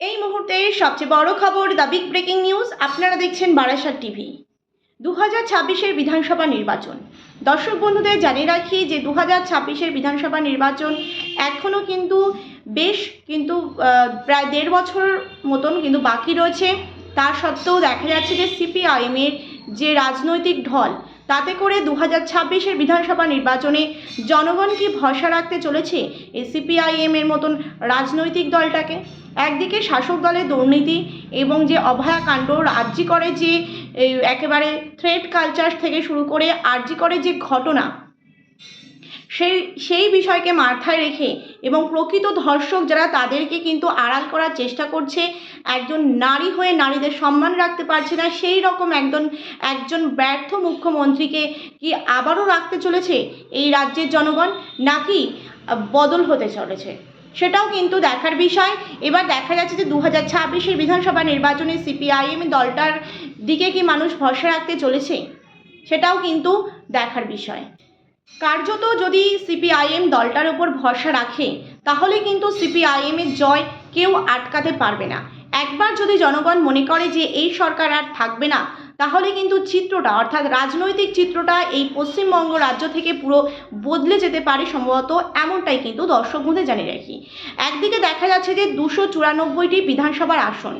এই মুহূর্তে সবচেয়ে বড় খবর দ্য বিগ ব্রেকিং নিউজ আপনারা দেখছেন বারাসাত টিভি। দু হাজার ছাব্বিশের বিধানসভা নির্বাচন। দর্শক বন্ধুদের জানিয়ে রাখি যে দু হাজার ছাব্বিশের বিধানসভা নির্বাচন এখনও কিন্তু বেশ কিন্তু প্রায় দেড় বছর মতন কিন্তু বাকি রয়েছে। তা সত্ত্বেও দেখা যাচ্ছে যে সিপিআইএমের যে রাজনৈতিক ঢল, তাতে করে দু হাজার ছাব্বিশের বিধানসভা নির্বাচনে জনগণ কি ভরসা রাখতে চলেছে এই সিপিআইএম এর মতন রাজনৈতিক দলটাকে? একদিকে শাসক দলের দুর্নীতি এবং যে অভয়াকাণ্ড রাজ্যি করে যে একেবারে থ্রেড কালচার থেকে শুরু করে আর্জি করে যে ঘটনা, সেই সেই বিষয়কে মাথায় রেখে এবং প্রকৃত ধর্ষক যারা তাদেরকে কিন্তু আড়াল করার চেষ্টা করছে, একজন নারী হয়ে নারীদের সম্মান রাখতে পারছে না, সেই রকম একজন একজন ব্যর্থ মুখ্যমন্ত্রীকে কি আবারও রাখতে চলেছে এই রাজ্যের জনগণ, নাকি বদল হতে চলেছে? সেটাও কিন্তু দেখার বিষয়। এবার দেখা যাচ্ছে যে দু হাজার ছাব্বিশের বিধানসভা নির্বাচনে সিপিআইএম দলটার দিকে কি মানুষ ভরসা রাখতে চলেছে? সেটাও কিন্তু দেখার বিষয়। কার্যত যদি সিপিআইএম দলটার ওপর ভরসা রাখে, তাহলে কিন্তু সিপিআইএমের জয় কেউ আটকাতে পারবে না। একবার যদি জনগণ মনে করে যে এই সরকার আর থাকবে না তাহলে কিন্তু চিত্রটা, অর্থাৎ রাজনৈতিক চিত্রটা এই পশ্চিমবঙ্গ রাজ্য থেকে পুরো বদলে যেতে পারে সম্ভবত এমনটাই কিন্তু দর্শক মধ্যে জানিয়ে রাখি। একদিকে দেখা যাচ্ছে যে দুশো চুরানব্বইটি বিধানসভার আসন,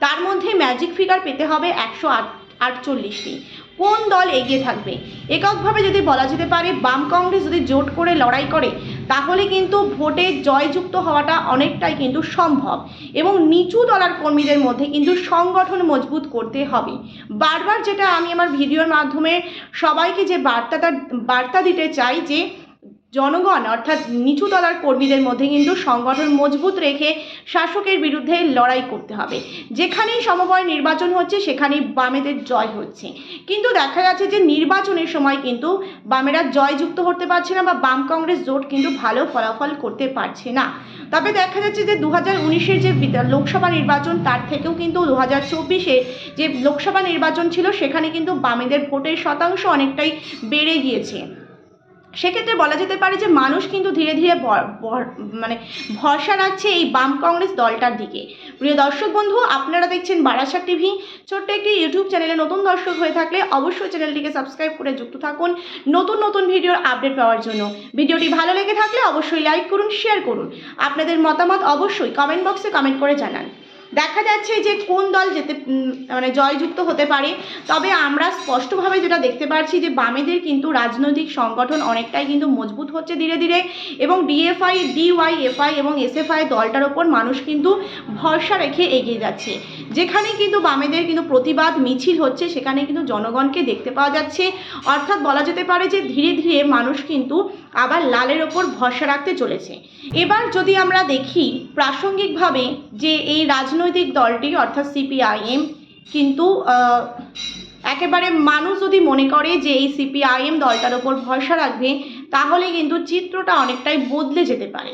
তার মধ্যে ম্যাজিক ফিগার পেতে হবে একশো আট, আটচল্লিশটি। কোন দল এগিয়ে থাকবে? এককভাবে যদি বলা যেতে পারে বাম কংগ্রেস যদি জোট করে লড়াই করে, তাহলে কিন্তু ভোটে জয়যুক্ত হওয়াটা অনেকটাই কিন্তু সম্ভব এবং নিচু দলার কর্মীদের মধ্যে কিন্তু সংগঠন মজবুত করতে হবে। বারবার যেটা আমি আমার ভিডিওর মাধ্যমে সবাইকে যে বার্তাটা, বার্তা দিতে চাই যে জনগণ, অর্থাৎ নিচু তলার কর্মীদের মধ্যে কিন্তু সংগঠন মজবুত রেখে শাসকের বিরুদ্ধে লড়াই করতে হবে। যেখানেই সমবায় নির্বাচন হচ্ছে, সেখানেই বামেদের জয় হচ্ছে। কিন্তু দেখা যাচ্ছে যে নির্বাচনের সময় কিন্তু বামেরা জয়যুক্ত করতে পারছে না বা বাম কংগ্রেস জোট কিন্তু ভালো ফলাফল করতে পারছে না। তবে দেখা যাচ্ছে যে দু হাজার উনিশের যে লোকসভা নির্বাচন, তার থেকেও কিন্তু দু হাজার চব্বিশে যে লোকসভা নির্বাচন ছিল, সেখানে কিন্তু বামেদের ভোটের শতাংশ অনেকটাই বেড়ে গিয়েছে। সেক্ষেত্রে বলা যেতে পারে যে মানুষ কিন্তু ধীরে ধীরে মানে ভরসা রাখছে এই বাম কংগ্রেস দলটার দিকে। প্রিয় দর্শক বন্ধু, আপনারা দেখছেন বারাসাত টিভি। ছোট্ট একটি ইউটিউব চ্যানেলে নতুন দর্শক হয়ে থাকলে অবশ্যই চ্যানেলটিকে সাবস্ক্রাইব করে যুক্ত থাকুন নতুন নতুন ভিডিওর আপডেট পাওয়ার জন্য। ভিডিওটি ভালো লেগে থাকলে অবশ্যই লাইক করুন, শেয়ার করুন। আপনাদের মতামত অবশ্যই কমেন্ট বক্সে কমেন্ট করে জানান। দেখা যাচ্ছে যে কোন দল যেতে মানে জয়যুক্ত হতে পারে। তবে আমরা স্পষ্টভাবে যেটা দেখতে পাচ্ছি যে বামেদের কিন্তু রাজনৈতিক সংগঠন অনেকটাই কিন্তু মজবুত হচ্ছে ধীরে ধীরে এবং ডিএফআই, ডিওয়াইএফআই এবং এসএফআই দলটার ওপর মানুষ কিন্তু ভরসা রেখে এগিয়ে যাচ্ছে। যেখানে কিন্তু বামেদের কিন্তু প্রতিবাদ মিছিল হচ্ছে, সেখানে কিন্তু জনগণকে দেখতে পাওয়া যাচ্ছে। অর্থাৎ বলা যেতে পারে যে ধীরে ধীরে মানুষ কিন্তু আবার লালের ওপর ভরসা রাখতে চলেছে। এবার যদি আমরা দেখি প্রাসঙ্গিকভাবে যে এই রাজনৈতিক দলটি, অর্থাৎ সিপিআইএম, কিন্তু একেবারে মানুষ যদি মনে করে যে এই সিপিআইএম দলটার ওপর ভরসা রাখবে তাহলে কিন্তু চিত্রটা অনেকটাই বদলে যেতে পারে।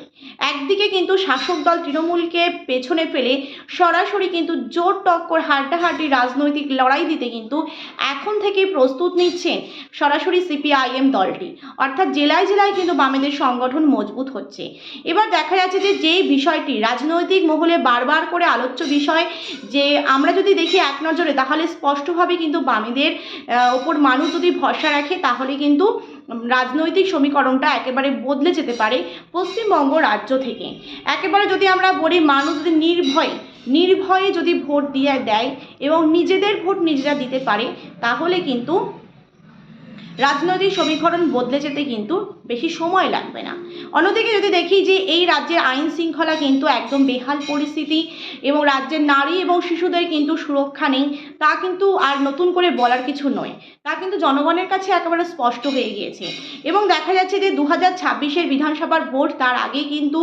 একদিকে কিন্তু শাসক দল তৃণমূলকে পেছনে ফেলে সরাসরি কিন্তু জোর টক্কর হাড্ডাহাড্ডি রাজনৈতিক লড়াই দিতে কিন্তু এখন থেকেই প্রস্তুত নিচ্ছে সরাসরি সিপিআইএম দলটি। অর্থাৎ জেলায় জেলায় কিন্তু বামেদের সংগঠন মজবুত হচ্ছে। এবার দেখা যাচ্ছে যে, যেই বিষয়টি, রাজনৈতিক মহলে বারবার করে আলোচ্য বিষয় যে, আমরা যদি দেখি এক নজরে, তাহলে স্পষ্টভাবে কিন্তু বামেদের ওপর মানুষ যদি ভরসা রাখে, তাহলে কিন্তু রাজনৈতিক সমীকরণটা একেবারে বদলে যেতে পারে পশ্চিমবঙ্গ রাজ্য থেকে। একেবারে যদি আমরা বলি মানুষ যদি নির্ভয়ে নির্ভয়ে যদি ভোট দিয়ে দেয় এবং নিজেদের ভোট নিজেরা দিতে পারে, তাহলে কিন্তু রাজনৈতিক সমীকরণ বদলে যেতে কিন্তু বেশি সময় লাগবে না। অন্যদিকে যদি দেখি যে এই রাজ্যের আইন শৃঙ্খলা কিন্তু একদম বেহাল পরিস্থিতি এবং রাজ্যের নারী এবং শিশুদের কিন্তু সুরক্ষা নেই, তা কিন্তু আর নতুন করে বলার কিছু নয়। তা কিন্তু জনগণের কাছে একেবারে স্পষ্ট হয়ে গিয়েছে। এবং দেখা যাচ্ছে যে দু হাজার ছাব্বিশের বিধানসভার ভোট তার আগে কিন্তু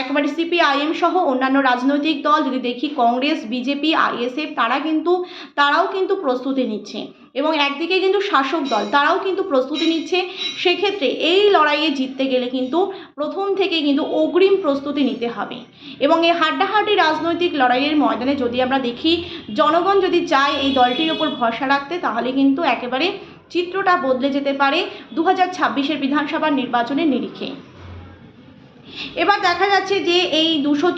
একেবারে সিপিআইএম সহ অন্যান্য রাজনৈতিক দল, যদি দেখি কংগ্রেস, বিজেপি, আইএসএফ, তারা কিন্তু, তারাও কিন্তু প্রস্তুতি নিচ্ছে। এবং একদিকে কিন্তু শাসক দল, তারাও কিন্তু প্রস্তুতি নিচ্ছে। সেক্ষেত্রে এই লড়াইয়ে জিততে গেলে কিন্তু প্রথম থেকে কিন্তু অগ্রিম প্রস্তুতি নিতে হবে। এবং এই হাড্ডাহাড্ডি রাজনৈতিক লড়াইয়ের ময়দানে যদি আমরা দেখি, জনগণ যদি চায় এই দলটির ওপর ভরসা রাখতে, তাহলে কিন্তু একেবারে চিত্রটা বদলে যেতে পারে দু হাজার ছাব্বিশের বিধানসভার নির্বাচনের নিরিখে। এবার দেখা যাচ্ছে যে এই দুশো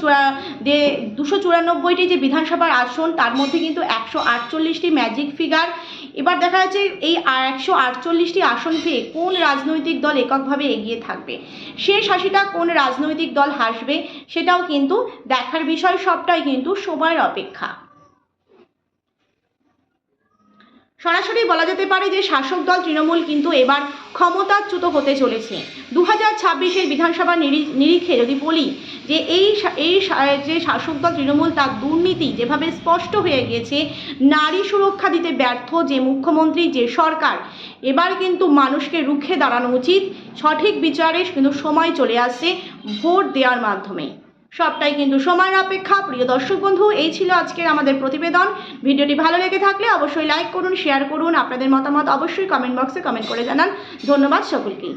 যে দুশো চুরানব্বইটি যে বিধানসভার আসন, তার মধ্যে কিন্তু একশো আটচল্লিশটি ম্যাজিক ফিগার এবার দেখা যাচ্ছে এই একশো আটচল্লিশটি আসন পেয়ে কোন রাজনৈতিক দল এককভাবে এগিয়ে থাকবে? শেষ হাসিটা কোন রাজনৈতিক দল হাসবে? সেটাও কিন্তু দেখার বিষয়, সবটাই কিন্তু সময়ের অপেক্ষা। সরাসরি বলা যেতে পারে যে শাসক দল তৃণমূল কিন্তু এবার ক্ষমতাচ্যুত হতে চলেছে। দু হাজার ছাব্বিশের বিধানসভা নিরি- নিরিখে যদি বলি যে এই এই যে শাসক দল তৃণমূল তার দুর্নীতি যেভাবে স্পষ্ট হয়ে গিয়েছে নারী সুরক্ষা দিতে ব্যর্থ যে মুখ্যমন্ত্রী, যে সরকার, এবার কিন্তু মানুষকে রুখে দাঁড়ানো উচিত। সঠিক বিচারে কিন্তু সময় চলে আসছে ভোট দেওয়ার মাধ্যমে। সবটাই কিন্তু সময়ের অপেক্ষা। প্রিয় দর্শক বন্ধু, এই ছিল আজকের আমাদের প্রতিবেদন। ভিডিওটি ভালো লেগে থাকলে অবশ্যই লাইক করুন শেয়ার করুন। আপনাদের মতামত অবশ্যই কমেন্ট বক্সে কমেন্ট করে জানান। ধন্যবাদ সকলকেই।